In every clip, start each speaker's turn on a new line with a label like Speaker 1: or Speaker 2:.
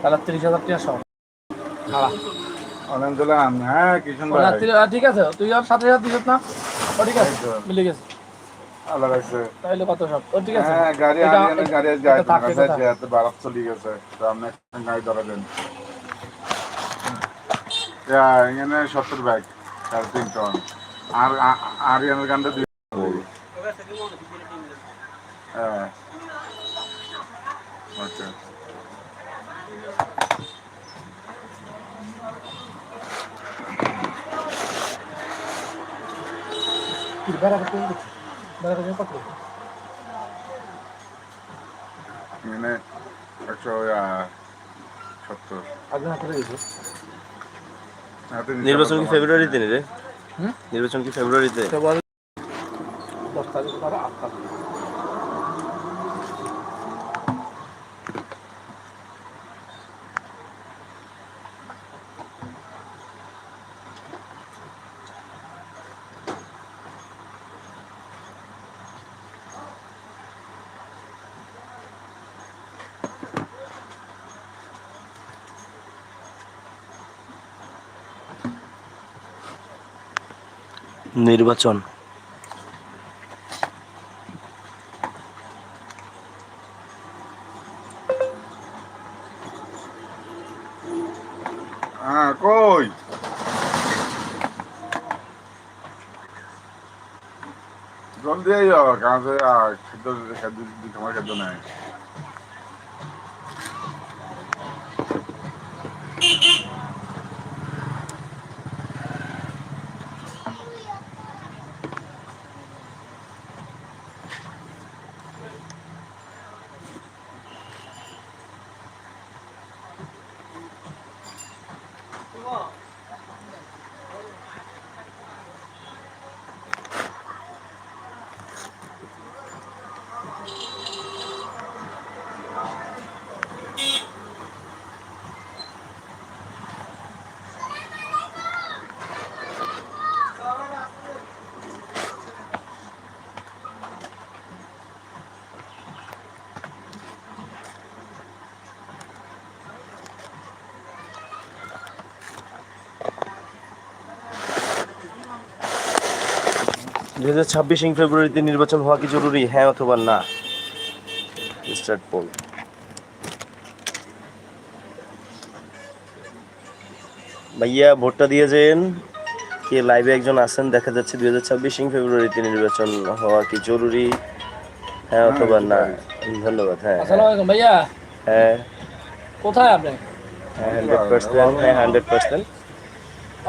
Speaker 1: তাহলে তিরিশ হাজার টাকা
Speaker 2: অনেক দিলাম হ্যাঁ কিষণ
Speaker 1: আহ, ঠিক আছে তুই আর সাথে দিস না। ও ঠিক আছে মিলে গেছে।
Speaker 2: আল্লাহ রাখছে।
Speaker 1: তাইলে কত সব? ও ঠিক আছে।
Speaker 2: হ্যাঁ গাড়ি
Speaker 1: এটা-
Speaker 2: গাড়ি যায়
Speaker 1: থাক, এটা থাক।
Speaker 2: এত বারাত চলে গেছে তো আপনি গাড়ি ধরে দেন। এখানে সত্তর ব্যাগ সাড়ে তিন টন আর আ- আর এনের গানটা দুই হ্যাঁ। আচ্ছা।
Speaker 1: কি বেড়া করতে দিচ্ছি বেড়া করতে কত
Speaker 2: এখানে একশো সত্তর
Speaker 1: আগে হাতে গেছে
Speaker 3: নির্বাচন কি ফেব্রুয়ারিতে রে?
Speaker 1: হুম?
Speaker 3: নির্বাচন কি ফেব্রুয়ারিতে
Speaker 1: দশ তারিখ পরে আট তারিখ।
Speaker 3: নির্বাচন।
Speaker 2: হ্যাঁ জলদি কাছে খাদ্য খাদ্য তোমার খাদ্য নাই।
Speaker 3: দুই হাজার ছাব্বিশ ফেব্রুয়ারিতে নির্বাচন হওয়া কি জরুরি? হ্যাঁ অথবা না? Start poll. ভাইয়া ভোটটা দিয়েছেন। কে লাইভে একজন আছেন দেখা যাচ্ছে দুই হাজার ছাব্বিশ ফেব্রুয়ারিতে নির্বাচন হওয়া কি জরুরি? হ্যাঁ অথবা না? ধন্যবাদ হ্যাঁ
Speaker 1: আসসালামু আলাইকুম ভাইয়া।
Speaker 3: হ্যাঁ।
Speaker 1: কোথায় আপনি?
Speaker 3: হ্যাঁ হান্ড্রেড পার্সেন্ট হ্যাঁ হান্ড্রেড পার্সেন্ট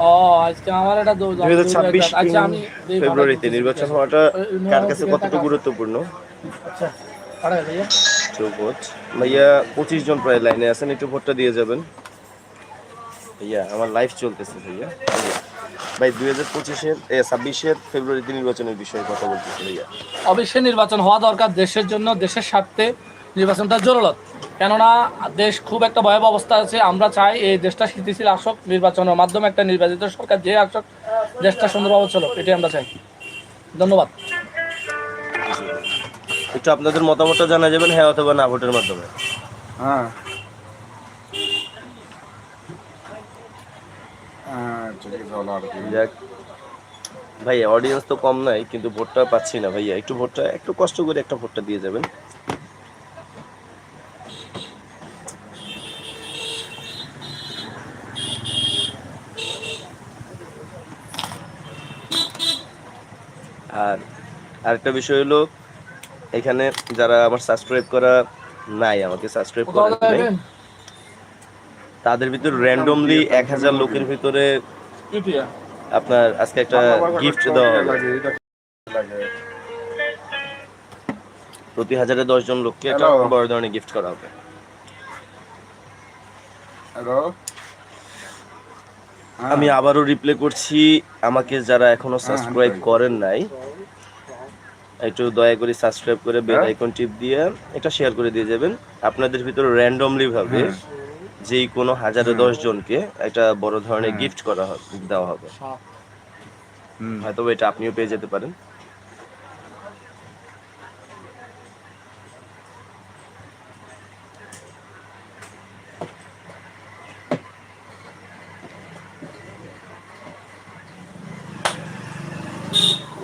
Speaker 1: ও আজকে আমার এটা
Speaker 3: দুই হাজার ছাব্বিশ
Speaker 1: আচ্ছা আমি দিই,
Speaker 3: ফেব্রুয়ারিতে নির্বাচন হওয়াটা কার কাছে কতটুকু গুরুত্বপূর্ণ?
Speaker 1: আচ্ছা ভাইয়া।
Speaker 3: পঁচিশ জন প্রায় লাইনে আছেন একটু ভোটটা দিয়ে যাবেন। ভাইয়া আমার লাইফ চলতেছে ভাইয়া। ভাই দুই হাজার পঁচিশের ছাব্বিশের ফেব্রুয়ারিতে নির্বাচনের বিষয়ে কথা বলতেছি ভাইয়া।
Speaker 1: অবশ্যই নির্বাচন হওয়া দরকার দেশের জন্য দেশের স্বার্থে। নির্বাচনটা জরুরত কেননা দেশ খুব একটা ভয়াবহ অবস্থা আছে। আমরা চাই এই দেশটা স্থিতিশীল আসক নির্বাচনের মাধ্যমে একটা নির্বাচিত সরকার যে আসক দেশটা সুন্দরভাবে চলো এটাই আমরা চাই। ধন্যবাদ।
Speaker 3: একটু আপনাদের মতামতটা জানা যাবেন হ্যাঁ অথবা না ভোটের মাধ্যমে।
Speaker 2: হ্যাঁ। হ্যাঁ
Speaker 3: ভাইয়া অডিয়েন্স তো কম নাই কিন্তু ভোটটা পাচ্ছি না ভাইয়া। একটু ভোটটা একটু কষ্ট করে একটা ভোটটা দিয়ে যাবেন। আরেকটা বিষয় হলো এখানে যারা আমার সাবস্ক্রাইব করা নাই আমাকে সাবস্ক্রাইব করা নাই তাদের ভিতর র্যান্ডমলি এক হাজার লোকের ভিতরে আপনার আজকে একটা গিফট দেওয়া হবে।
Speaker 2: এটা লাগে।
Speaker 3: প্রতি হাজারে দশ জন লোককে একটা বড় ধরনের গিফট করা হবে।
Speaker 2: হ্যালো
Speaker 3: আমি আবারও রিপ্লে করছি আমাকে যারা এখনও সাবস্ক্রাইব করেন নাই একটু দয়া করে সাবস্ক্রাইব করে বেল
Speaker 2: হ্যাঁ?
Speaker 3: আইকন টিপ দিয়ে এটা শেয়ার করে দিয়ে যাবেন। আপনাদের ভিতর র্যান্ডমলি ভাবে
Speaker 2: যে
Speaker 3: যেই কোনো হাজারে দশ জনকে একটা বড় ধরনের
Speaker 2: হ্যাঁ।
Speaker 3: গিফট করা হবে দেওয়া হবে।
Speaker 2: হুম।
Speaker 3: হয়তো এটা আপনিও পেয়ে যেতে পারেন।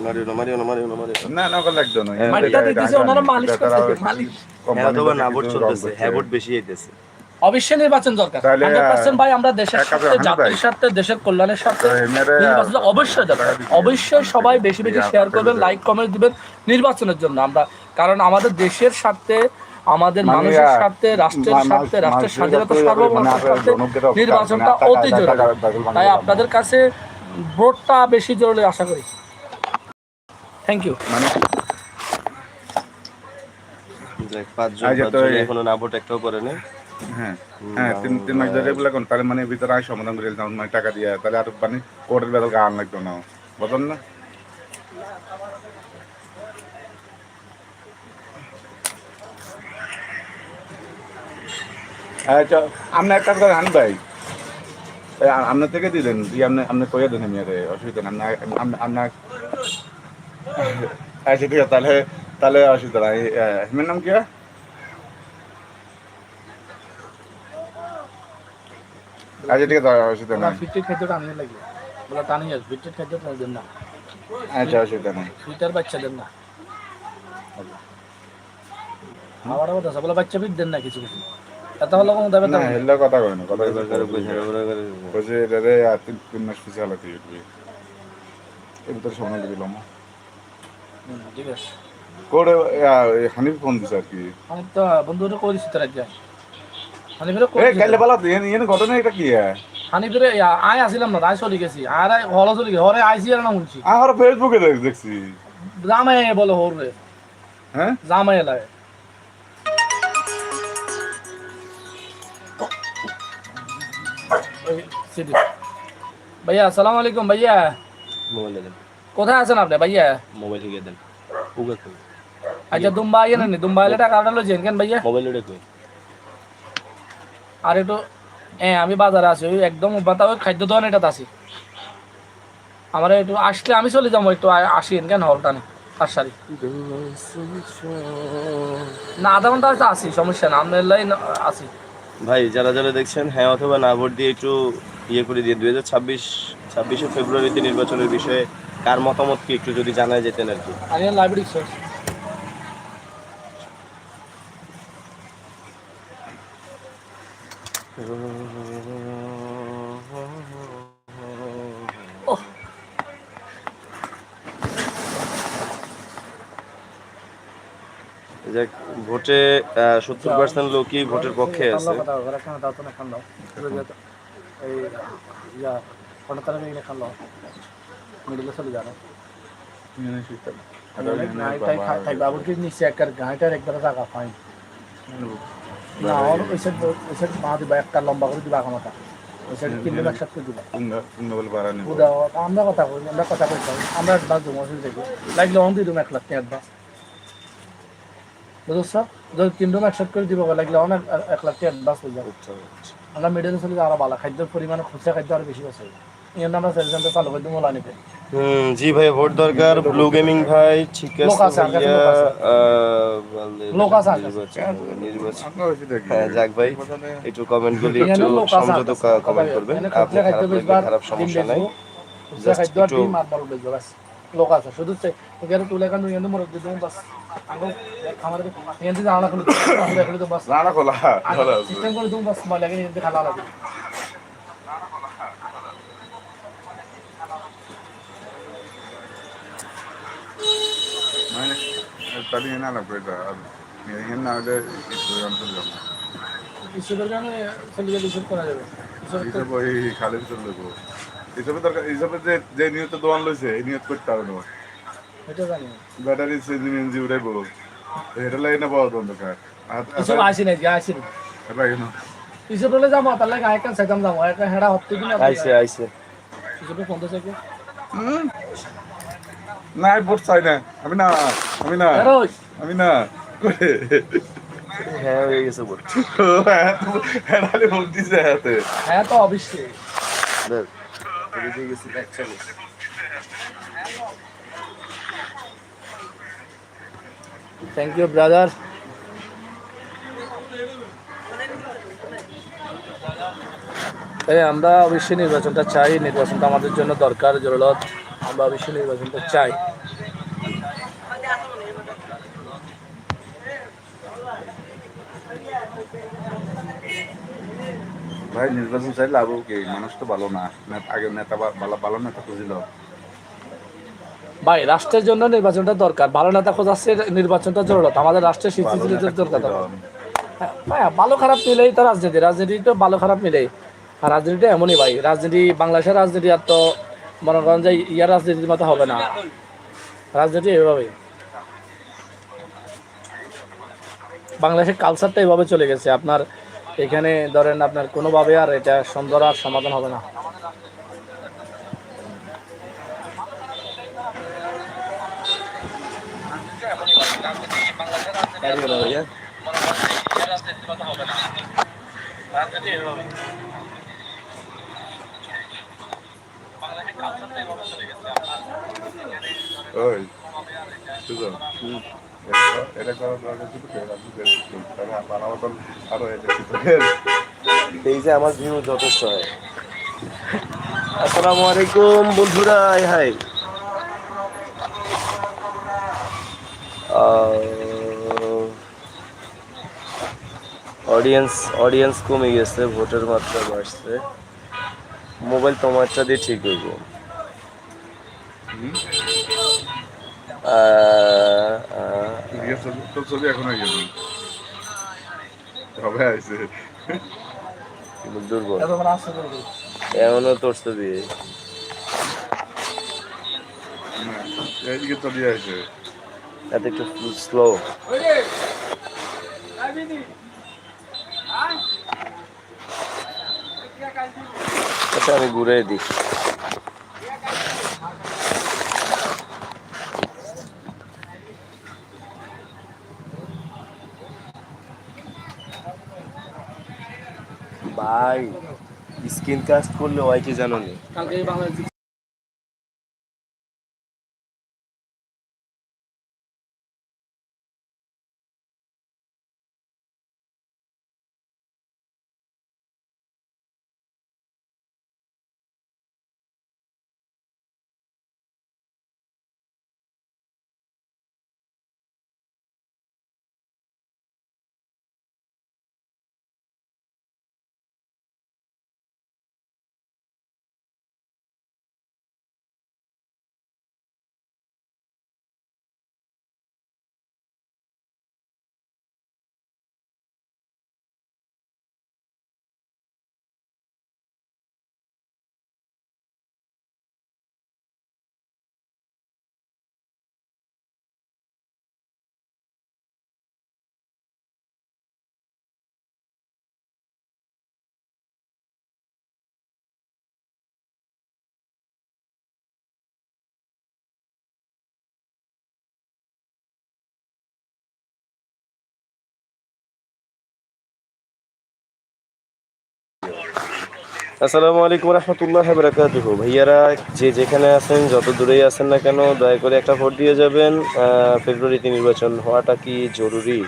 Speaker 3: মারিও না মারিও না মারিও না মারিও না
Speaker 2: না না। ওগুলো একদম
Speaker 1: মাটিটা দিতেছে, ওনারা মালিশ করতেছে, মালিশ।
Speaker 3: হ্যাঁ অথবা না ভোট চলতেছে। হ্যাঁ ভোট বেশি আইতেছে
Speaker 1: অবশ্যই নির্বাচন দরকার। হান্ড্রেড পার্সেন্ট ভাই আমরা দেশের স্বার্থে জাতির স্বার্থে দেশের কল্যাণের স্বার্থে নির্বাচন অবশ্যই দরকার। অবশ্যই সবাই বেশি বেশি শেয়ার করবেন লাইক কমেন্ট দিবেন নির্বাচনের জন্য আমরা। কারণ আমাদের দেশের স্বার্থে আমাদের
Speaker 2: মানে
Speaker 1: মানুষের স্বার্থে রাষ্ট্রের স্বার্থে রাষ্ট্রের স্বাধীনতা
Speaker 2: স্বার্থে
Speaker 1: সার্বভৌমত্বের
Speaker 2: মানে
Speaker 1: স্বার্থে নির্বাচনটা অতি জরুরি। তাই আপনাদের কাছে ভোটটা বেশি জরুরি আশা করি। থ্যাংক ইউ
Speaker 2: মানে
Speaker 3: পাঁচজন
Speaker 2: এই যে তো
Speaker 3: পাঁচজন এখনও না একটাও করে নাই।
Speaker 2: হ্যাঁ। হ্যাঁ তিন তিন মাস ধরে এগুলো কোন তাহলে মানে ভিতরে আয় সমাধান করে দিলাম মানে টাকা দিয়ে। তাহলে আর মানে কোর্টের বেতন গান লাগতো না। বুঝলেন না? আচ্ছা আপনি এক কাজ করেন হানি ভাই। আপনার থেকে দিলেন দিয়ে আপনি আপনি কইয়া দেন আমি অসুবিধা না আপনার আচ্ছা ঠিক আছে তাহলে তাহলে অসুবিধা নাই হেমের নাম কি আচ্ছা ঠিক আছে অসুবিধা নাই
Speaker 1: ফিটের খাদ্যটা আনিয়ে লাগবে বলে টানি আছে ফিটের খাদ্যটা দেন না।
Speaker 2: আচ্ছা অসুবিধা নাই
Speaker 1: ফিটার বাচ্চা দেন না। আমার কথা আছে বলে বাচ্চা ফিট দেন না কিছু কিছু। হলো কোনো
Speaker 2: না কথা কয় না কথা
Speaker 3: করে বুঝে, এবার করে বুঝে।
Speaker 2: বলছে রে রে আর তিন তিন মাস পিছিয়ে হালাতে উঠবি এর ভিতরে সময় দিলাম
Speaker 1: ঠিক আছে
Speaker 2: করে হানিফ ফোন দিছে আর কি।
Speaker 1: আমি তো বন্ধুরা করে দিচ্ছি তার আগে? হানি ফিরে
Speaker 2: এ কাইলে বলা এন এন ঘটনা এটা কি
Speaker 1: হানি ফিরে আয় আসিলাম না আয় চলে গেছি। আর হল চলে গেছি হরে আইসি আর না শুনছি।
Speaker 2: আমার ফেসবুকে দেখ- দেখছি।
Speaker 1: জামাই বলে হর রে
Speaker 2: হ্যাঁ?
Speaker 1: জামাই এলাকায় ওই সিটি। ভাইয়া আসসালামু কোথায় আছেন আপনি ভাইয়া?
Speaker 3: মোবাইল থেকে দেন। উগে কই?
Speaker 1: আচ্ছা দুম্বা আইয়ে নেন দুম্বা এলে টাকা আটালো জেন কেন ভাইয়া?
Speaker 3: মোবাইল ওটা কই?
Speaker 1: আর একটু হ্যাঁ আমি বাজারে আছি ওই একদম বাতা ওই খাদ্য দোকান এটাতে আছি। আমার একটু আসলে আমি চলে যাব একটু আ- আসিন কেন হলটা নেই তার সারি। না আধা ঘণ্টা হয়তো আসি সমস্যা না লাইন আসি
Speaker 3: ভাই যারা যারা দেখছেন হ্যাঁ অথবা না ভোট দিয়ে একটু ইয়ে করে দিয়ে দুই হাজার ছাব্বিশ ছাব্বিশে ফেব্রুয়ারিতে নির্বাচনের বিষয়ে কার মতামত কি একটু যদি জানা যেতেন আর কি।
Speaker 1: লাইব্রেরি
Speaker 3: যাক ভোটে সত্তর পার্সেন্ট লোকই ভোটের পক্ষে আছে।
Speaker 1: এই, মিডিলে চলে যাবে। কি নিচে একবার একবার জায়গা পাই। না, ওর ওই ওই দিবা, একটা লম্বা করে দিবা ওই করে দিবা। আমরা কথা কই, আমরা কথা কই। আমরা advance দেবো, অসুবিধা কি? লাগলে অন দিয়ে দেবো এক লাখ advance। বুঝছ? যদি তিন রুম একসাথে করে দিব লাগলে অনেক এক লাখ টাকা advance হয়ে যাবে আমরা মিডিলে চলে আরও ভালো খাদ্যের পরিমাণ খুচরা খাদ্য আরও বেশি আছে চালু করে
Speaker 3: হুম জি ভাই ভোট দরকার ব্লু গেমিং ভাই ঠিক আছে ভাইয়া
Speaker 1: লোক।
Speaker 3: নির্বাচন হ্যাঁ যাক ভাই একটু কমেন্ট গুলি একটু সংযত কমেন্ট করবেন আপনি খারাপ লাগলে খারাপ সমস্যা নাই একটু-।
Speaker 1: লোক আছে শুধু এখানে তুলে এখানে মোরগ দিয়ে দেবো, বাস। আগে খামারে।
Speaker 2: রানা খোলা
Speaker 1: সিস্টেম করে বাস, খালা।
Speaker 2: না করে এখানে না হলে অঞ্চল যাব
Speaker 1: ইসবের কারণে চলে গেলে ইসব করা যাবে। ইসব
Speaker 2: ওই খালের চলবে গো এইসবের দরকার এইসবের যে যে নিয়ত দোয়ান লইছে এই নিয়ত করতে হবে না।
Speaker 1: এটা জানি। না।
Speaker 2: ব্যাটারি সেদিন এনজি উঠাইব এটা লাগে না পাওয়া দরকার
Speaker 1: ইসব আসি নাই, যে আসি নাই।
Speaker 2: লাগে না।
Speaker 1: ইসব হলে যাব, তাহলে গায়ে কান সাইতাম যাব, একটা হেডা হত্যা কিনা
Speaker 3: আইছে আইছে।
Speaker 1: ইসবে ফোন দিছে কি?
Speaker 2: না আমি ভোট চাই না আমি না আমি না আমি না করে।
Speaker 3: হ্যাঁ হয়ে গেছে
Speaker 2: হাতে।
Speaker 1: হ্যাঁ তো অবশ্যই।
Speaker 3: গেছি।
Speaker 1: থ্যাংক ইউ ব্রাদার এই আমরা অবশ্যই নির্বাচনটা চাই। নির্বাচনটা আমাদের জন্য দরকার জরুরত। আমরা অবশ্যই নির্বাচনটা চাই।
Speaker 2: ভাই নির্বাচন চাই লাভ কি? মানুষ তো ভালো না। আগে নেতা ভালো ভালো নেতা খুঁজিল।
Speaker 1: ভাই রাষ্ট্রের জন্য নির্বাচনটা দরকার। ভালো নেতা খোঁজাচ্ছে নির্বাচনটা জরুরত। আমাদের রাষ্ট্রের
Speaker 2: নেতা
Speaker 1: দরকার হ্যাঁ, ভাই ভালো খারাপ মিলেই তো রাজনীতি। রাজনীতি তো ভালো খারাপ মিলেই। আর রাজনীতিটা এমনই ভাই। রাজনীতি বাংলাদেশের রাজনীতি আর তো মনে করেন যে ইয়ার রাজনীতির মতো হবে না। রাজনীতি এভাবেই। বাংলাদেশের কালচারটা এভাবে চলে গেছে। আপনার এখানে ধরেন আপনার কোনোভাবে আর এটা সুন্দর আর সমাধান হবে না
Speaker 2: ওই মতন।
Speaker 3: এই যে আমার ভিউ যথেষ্ট হয়। আসসালামু আলাইকুম বন্ধুরা, হাই হাই। অডিয়েন্স অডিয়েন্স কমে গেছে ভোটের মাত্রা বাড়ছে। মোবাইল তোমারটা দিয়ে ঠিক হইব।
Speaker 2: বিয়ের ছবি তোর ছবি এখনও ইয়ে নেই। কবে আইছে?
Speaker 3: কিন্তু দুর্বল। এমনও তোর ছবি
Speaker 2: এইদিকে চলে আইছে।
Speaker 3: এত একটু স্লো আচ্ছা আমি ঘুরে দিই ভাই স্ক্রিন কাস্ট করলে ওয়াইকে কি জানো নি
Speaker 1: কালকে বাংলাদেশ
Speaker 3: আসসালামু আলাইকুম রহমতুল্লাহ বারাকাতুহ। ভাইয়ারা যে যেখানে আছেন যত দূরেই আছেন না কেন দয়া করে একটা ভোট দিয়ে যাবেন। ফেব্রুয়ারিতে নির্বাচন হওয়াটা কি জরুরি?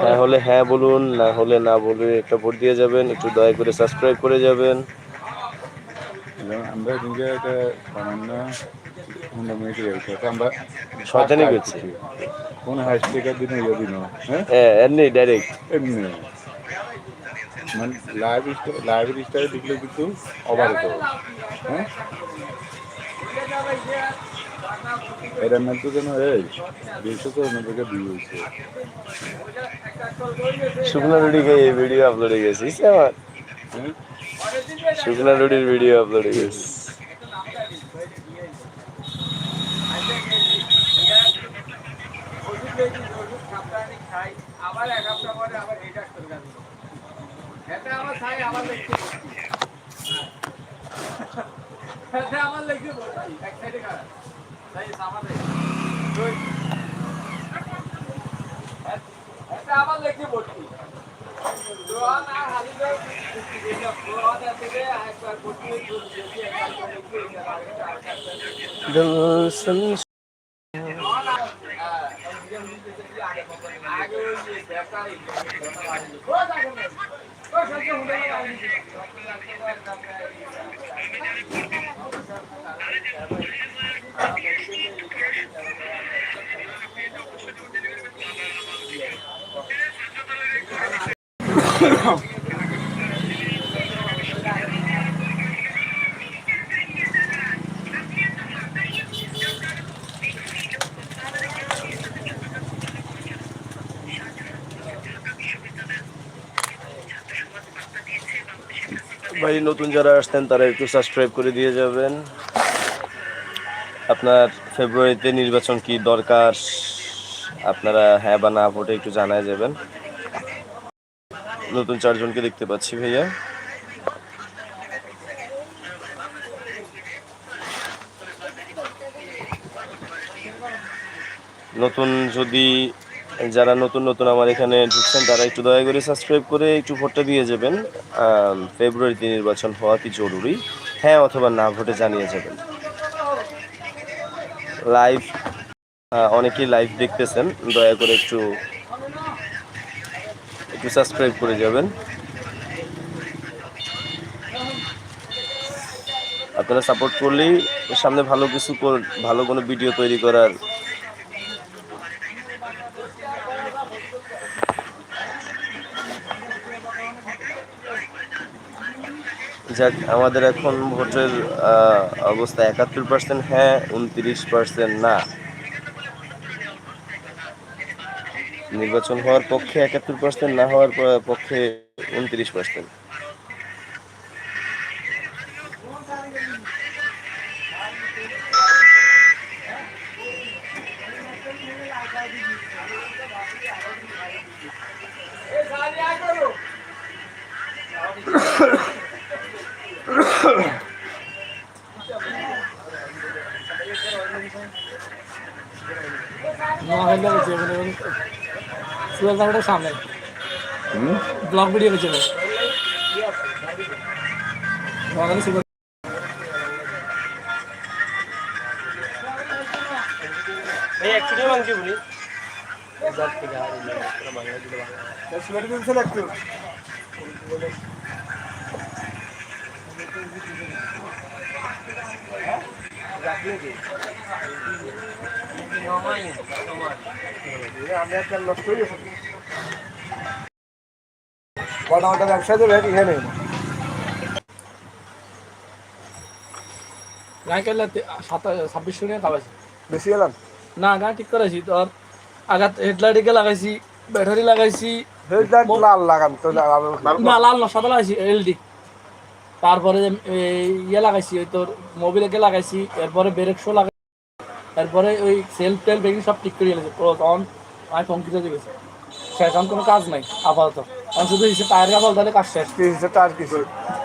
Speaker 3: হ্যাঁ হলে হ্যাঁ বলুন না হলে না বলে একটা ভোট দিয়ে যাবেন। একটু দয়া করে সাবস্ক্রাইব করে যাবেন।
Speaker 2: আমরা
Speaker 3: শয়তানি করছি।
Speaker 2: কোন দিনে ইয়ে হ্যাঁ?
Speaker 3: হ্যাঁ এমনি ডাইরেক্ট
Speaker 2: এমনি। মানে লাইভ লাইভ স্টাইল দেখলে কিন্তু অবাধ হবে হ্যাঁ? এর মধ্যে যেন এই দুইশো তো নব্বইকে দিয়ে হয়েছে
Speaker 3: শুকনা রুটি খেয়ে এই ভিডিও আপলোড হয়ে গেছে আমার
Speaker 2: হ্যাঁ?
Speaker 3: শুকনা রুটির ভিডিও আপলোড হয়ে গেছে
Speaker 4: আবার এক সপ্তাহ পরে আবার এটা করে যাবে এটা আমার ছাই আমার লিখতে এটা আমার লিখতে বলছি এক সাইডে কারা তাই আমার দুই এটা আমার লিখতে বলছি রোহান আর হালিদ রোহান থেকে একবার বলছি বলছি একবার বলছি
Speaker 3: ভাই নতুন যারা আসতেন তারা একটু সাবস্ক্রাইব করে দিয়ে যাবেন। আপনার ফেব্রুয়ারিতে নির্বাচন কি দরকার? আপনারা হ্যাঁ বা না ভোটে একটু জানায় যাবেন। নতুন চারজনকে দেখতে পাচ্ছি ভাইয়া। নতুন যদি যারা নতুন নতুন আমার এখানে ঢুকছেন, তারা একটু দয়া করে সাবস্ক্রাইব করে একটু ভোটটা দিয়ে যাবেন। ফেব্রুয়ারিতে নির্বাচন হওয়া কি জরুরি? হ্যাঁ অথবা না ভোটে জানিয়ে যাবেন। লাইভ অনেকেই লাইভ দেখতেছেন। দয়া করে একটু একটু সাবস্ক্রাইব করে যাবেন। আপনারা সাপোর্ট করলেই সামনে ভালো কিছু ভালো কোনো ভিডিও তৈরি করার যাক, আমাদের এখন ভোটের অবস্থা একাত্তর পার্সেন্ট হ্যাঁ উনত্রিশ পার্সেন্ট না। নির্বাচন হওয়ার পক্ষে একাত্তর পার্সেন্ট না হওয়ার পক্ষে উনত্রিশ পার্সেন্ট
Speaker 1: সুরাজ নগরের সামনে? ব্লগ ভিডিও গেছে নোয়াখালী সুরাজ
Speaker 5: কটা কটা ব্যবসা দেবে এখানে
Speaker 1: গায়ে ছাব্বিশশো নিয়ে খাওয়াইছি
Speaker 5: বেশি এলাম
Speaker 1: না গায়ে ঠিক করেছি তোর আঘাত হেডলাইটকে লাগাইছি ব্যাটারি লাগাইছি
Speaker 5: লাল লাগান তো
Speaker 1: না লাল না সাদা লাগাইছি এলডি তারপরে ইয়ে লাগাইছি ওই তোর মোবিলকে লাগাইছি এরপরে ব্রেক শো লাগাই এরপরে ওই সেলফ টেল বেগিং সব ঠিক করে গেছে তখন আমি ফোন কিনে দিয়েছি শেষ এখন কোনো কাজ নাই আপাতত। আমি শুধু হিসেবে টায়ার কাপড় তাহলে কাজ শেষ।
Speaker 5: কি হিসেবে তার কিছু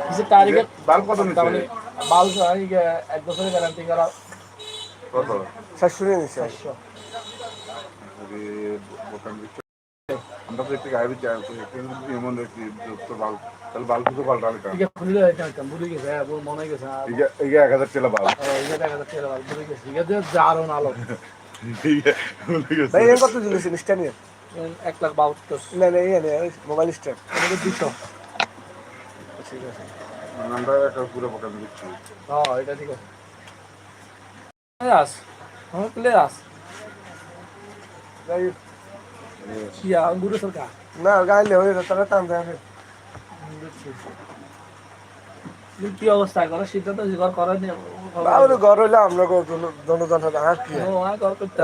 Speaker 1: হিসেবে টায়ারিকে
Speaker 2: বাল কত?
Speaker 1: মানে বাল এক বছরের গ্যারান্টি করা।
Speaker 2: কত?
Speaker 5: শেষ শুনে নিছে
Speaker 1: চারশো
Speaker 2: বোতাম দিচ্ছে। আমরা তো একটু গাড়ি চাই এমন বাল তাহলে বাল কিছু পাল্টালে কেন
Speaker 1: ঠিক আছে ভুলে যাইতাম ভুলে গেছে হ্যাঁ ওর মনে গেছে হ্যাঁ,
Speaker 2: এই যে- এক হাজার টেলা বাল।
Speaker 1: এই যে দেখা যাচ্ছে এবার ভুলে গেছি। ঠিক দারুণ আলো।
Speaker 2: এই যে ভুলে গেছে।
Speaker 5: ভাই এর কত জিনিস স্ট্যান্ড নিয়ে?
Speaker 1: এক লাখ বাহাত্তর।
Speaker 5: না না ইয়ে নেই মোবাইল
Speaker 1: দুশো।
Speaker 5: ঠিক আছে।
Speaker 2: আমরা একটা পুরো দিচ্ছি।
Speaker 1: হ্যাঁ এটা ঠিক আছে। আস আমার প্লে আস
Speaker 5: যাই
Speaker 1: ইয়া গুরু সরকার?
Speaker 5: না গাইলে হয়ে তাহলে টান দেয়
Speaker 1: কি অবস্থা? করে সিদ্ধান্ত ঘর করার নিয়ে
Speaker 5: বাবুরে ঘর হইলে আমরা জনজন হবে আর কি?
Speaker 1: ঘর করতে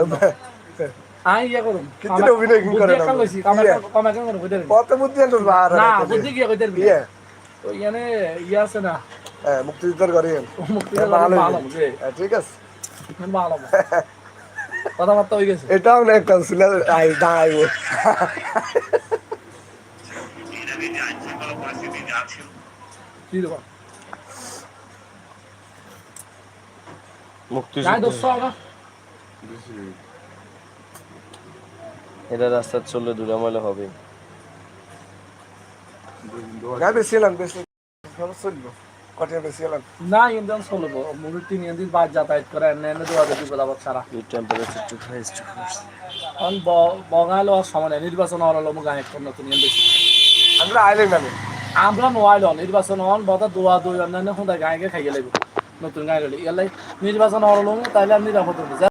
Speaker 1: আই ইয়া করুম।
Speaker 5: কিন্তু অভিনয় কি করে না?
Speaker 1: লইছি কামাই কামাই
Speaker 5: কত বুদ্ধি আনতো আর
Speaker 1: না বুদ্ধি। কি কইতে তো ইয়ানে ইয়া আছে না।
Speaker 5: হ্যাঁ মুক্তিযুদ্ধের ঘরে।
Speaker 1: মুক্তি
Speaker 5: হ্যাঁ,
Speaker 1: ভালো
Speaker 5: হ্যাঁ, ঠিক আছে।
Speaker 1: ভালো কথাবার্তা হয়ে গেছে।
Speaker 5: এটাও না কাউন্সিলর আই দাঁড়াইব
Speaker 3: এটা রাস্তা চললে দুরামলে হবে।
Speaker 5: বেশি। চলবো
Speaker 1: না ইন্ডিয়ান চলবো। তিন বাদ যাতায়াত করে এনে এনে দেওয়া দেবি বলাবার ছাড়া।
Speaker 3: এই টেম্পারেচার টু হাইস টু
Speaker 1: কারণ বঙাইল হওয়ার নির্বাচন হওয়ার হলো গায়ে নতুন
Speaker 5: আমরা আইলেন নামে
Speaker 1: আমরা নোয়াইল নির্বাচন হন বতা দোয়া দুই অন্যান্য হুদা গায়ে খাইয়ে লাগবে নতুন গায়ে গেলে। ইয়ালাই নির্বাচন হওয়ার হলো তাইলে আমি নিরাপদ